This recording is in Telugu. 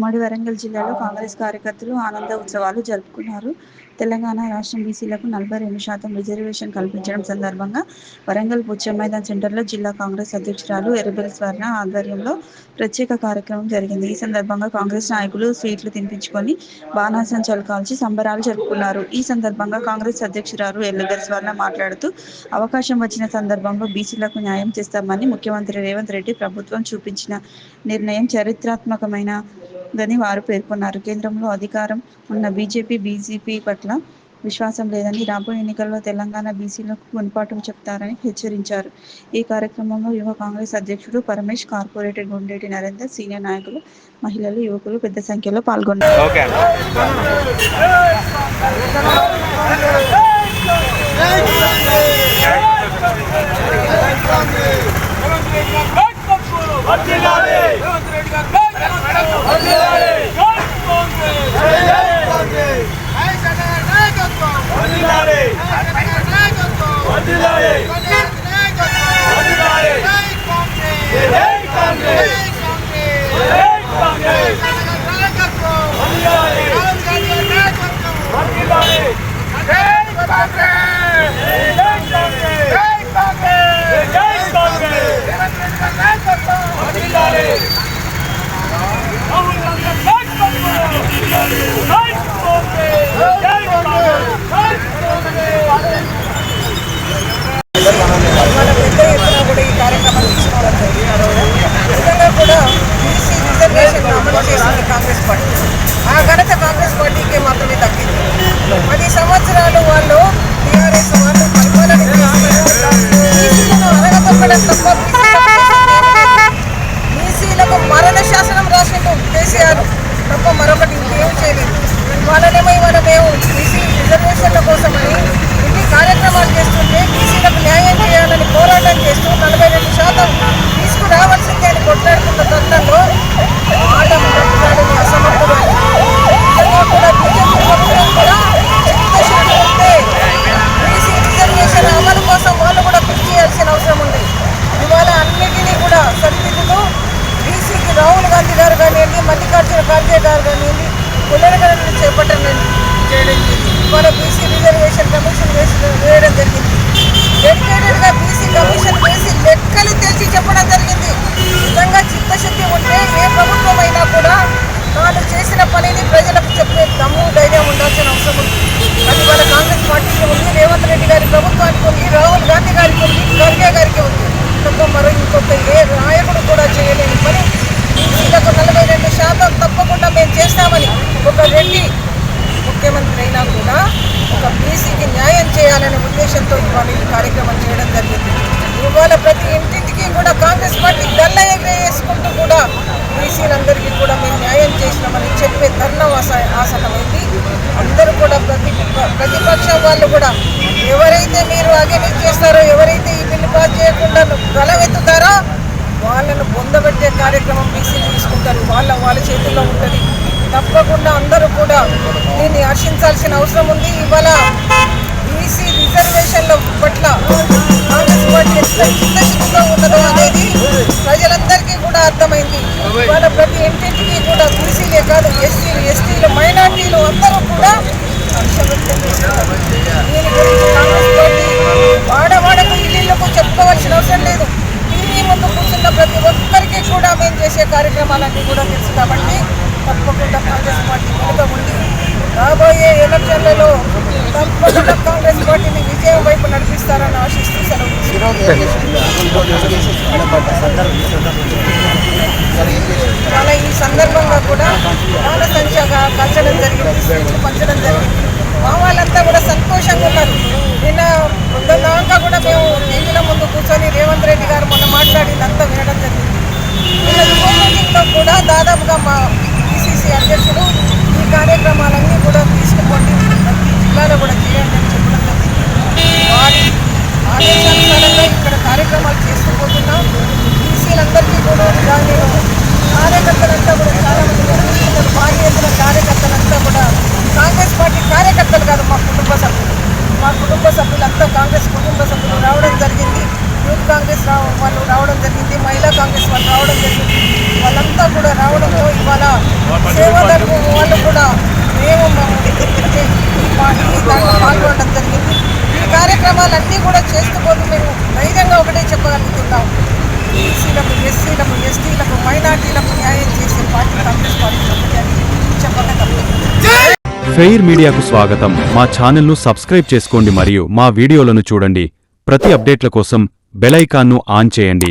ఉమ్మడి వరంగల్ జిల్లాలో కాంగ్రెస్ కార్యకర్తలు ఆనంద ఉత్సవాలు జరుపుకున్నారు. తెలంగాణ రాష్ట్రం బీసీలకు నలభై రెండు శాతం రిజర్వేషన్ కల్పించడం సందర్భంగా వరంగల్ పుచ్చమైదాన్ సెంటర్లో జిల్లా కాంగ్రెస్ అధ్యక్షురాలు ఎర్రబెల్లి స్వర్ణ ఆధ్వర్యంలో ప్రత్యేక కార్యక్రమం జరిగింది. ఈ సందర్భంగా కాంగ్రెస్ నాయకులు స్వీట్లు తినిపించుకొని బాణాసంచాలు కాల్చి సంబరాలు జరుపుకున్నారు. ఈ సందర్భంగా కాంగ్రెస్ అధ్యక్షురాలు ఎర్రబెల్లి స్వర్ణ మాట్లాడుతూ అవకాశం వచ్చిన సందర్భంలో బీసీలకు న్యాయం చేస్తామని ముఖ్యమంత్రి రేవంత్ రెడ్డి ప్రభుత్వం చూపించిన నిర్ణయం చరిత్రాత్మకమైన చరిత్రాత్మకమైనదని వారు పేర్కొన్నారు కేంద్రంలో అధికారం ఉన్న బీజేపీ బీజేపీ పట్ల విశ్వాసం లేదని రాబోయే ఎన్నికల్లో తెలంగాణ బీసీలకు గుణపాఠం చెప్తారని హెచ్చరించారు ఈ కార్యక్రమంలో యువ కాంగ్రెస్ అధ్యక్షుడు పరమేష్ కార్పొరేటర్ గుండేటి నరేందర్ సీనియర్ నాయకులు మహిళలు యువకులు పెద్ద సంఖ్యలో పాల్గొన్నారు ¡Olvidar! మల్లికార్జున గారు కానివ్వండి పునరుద్ధరణ చేపట్టడం చేయడం ఇవాళ బీసీ రిజర్వేషన్ కమిషన్ వేసి వేయడం జరిగింది. డెడికేటెడ్గా బీసీ కమిషన్ వేసి లెక్కలు తెలిసి చెప్పడం జరిగింది. నిజంగా చిత్తశుద్ధి ఉంటే ఏ ప్రభుత్వం అయినా కూడా తాను చేసిన పనిని ప్రజలకు చెప్పే దమ్ము ధైర్యం ఉండాల్సిన అవసరం ఉంది. అది వాళ్ళ కాంగ్రెస్ పార్టీకి ఉంది. రేవంత్ రెడ్డి గారి ప్రభుత్వానికి ఉంది. రాహుల్ గాంధీ గారికి ఉంది. ఖర్గే గారికి ఉంది. ఇంకొక మరో ఇంకొక ఏ నాయకుడు కూడా చేయలేని పని బీసీలకు నలభై రెండు శాతం తప్పకుండా మేము చేస్తామని ఒక రెడ్డి ముఖ్యమంత్రి అయినా కూడా ఒక బీసీకి న్యాయం చేయాలనే ఉద్దేశంతో ఇవాళ ఈ కార్యక్రమం చేయడం జరిగింది ఇవాళ ప్రతి ఇంటింటికి కూడా కాంగ్రెస్ పార్టీ గల్ల ఎగరేసుకుంటూ కూడా బీసీలందరికీ కూడా మేము న్యాయం చేసినామని చెప్పే తరుణం ఆస- ఆసన్నమైంది అందరూ కూడా ప్రతి ప్రతిపక్షం వాళ్ళు కూడా ఎవరైతే మీరు అగెనిస్ట్ చేస్తారో ఎవరైతే ఈ బిల్లు పాస్ చేయకుండా గలవెత్తుతారో వాళ్ళను పొందబెట్టే కార్యక్రమం బీసీలు తీసుకుంటారు. వాళ్ళ వాళ్ళ చేతుల్లో ఉంటుంది. తప్పకుండా అందరూ కూడా దీన్ని హర్షించాల్సిన అవసరం ఉంది. ఇవాళ ఎంత చిత్తశుద్ధితో ఉన్నదో అనేది ప్రజలందరికీ కూడా అర్థమైంది. వాళ్ళ ప్రతి ఇంటింటికి కూడా బీసీలే కాదు ఎస్సీలు ఎస్టీలు మైనార్టీలు అందరూ కూడా దీని గురించి కాంగ్రెస్ పార్టీ వాడవాడకు ఇల్లుకు చెప్పుకోవాల్సిన అవసరం లేదు. టీవీ ముందు కూర్చున్న ప్రతి ఒక్కరికి కూడా మేము చేసే కార్యక్రమాలన్నీ కూడా తెలుసు కాబట్టి తప్పకుండా కాంగ్రెస్ పార్టీ వెనుక ఉంది. రాబోయే ఎలక్షన్లలో తప్పకుండా సెలవు ఈ సందర్భంగా కూడా బాల సంఖ్యగా కలచడం జరిగింది పంచడం జరిగింది. మా వాళ్ళంతా కూడా సంతోషంగా ఉన్నారు. నిన్న దాకా కూడా మేము టీవీల ముందు కూర్చొని రేవంత్ రెడ్డి గారు మొన్న మాట్లాడిందంతా వినడం జరిగింది. నిన్న కూడా దాదాపుగా మా పిసిసి అధ్యక్షుడు ఈ కార్యక్రమాలన్నీ కూడా తీసుకుపోండి ప్రతి జిల్లాలో కూడా చేయండి అని చెప్పడం జరిగింది వారి ఆదేశానుసారంగా ఇక్కడ కార్యక్రమాలు చేస్తూ పోతున్నాం బీసీలందరికీ కూడా దాని కార్యకర్తలంతా కూడా చాలా మంది కనిపిస్తున్నారు భారీ ఎత్తున కార్యకర్తలంతా కూడా కాంగ్రెస్ పార్టీ కార్యకర్తలు కాదు మా కుటుంబ సభ్యులు మా కుటుంబ సభ్యులంతా కాంగ్రెస్ కుటుంబ సభ్యులు రావడం జరిగింది యూత్ కాంగ్రెస్ రా వాళ్ళు రావడం జరిగింది. వాళ్ళు రావడం జరిగింది వాళ్ళంతా కూడా రావడంతో ఇవాళ సేవలకు వాళ్ళు కూడా మేము పాల్గొనడం జరిగింది. ఈ కార్యక్రమాలన్నీ కూడా చేస్తూ పోతూ మేము ధైర్యంగా ఒకటే చెప్పగలుగుతున్నాం. బీసీలకు ఎస్సీలకు ఎస్టీలకు మైనార్టీలకు న్యాయం చేసే పార్టీ కాంగ్రెస్ పార్టీ చెప్పగలుగుతుంది ఫెయిర్ మీడియాకు స్వాగతం. మా ఛానల్ను సబ్స్క్రైబ్ చేసుకోండి మరియు మా వీడియోలను చూడండి. ప్రతి అప్డేట్ల కోసం బెల్ ఐకాన్ను ఆన్ చేయండి.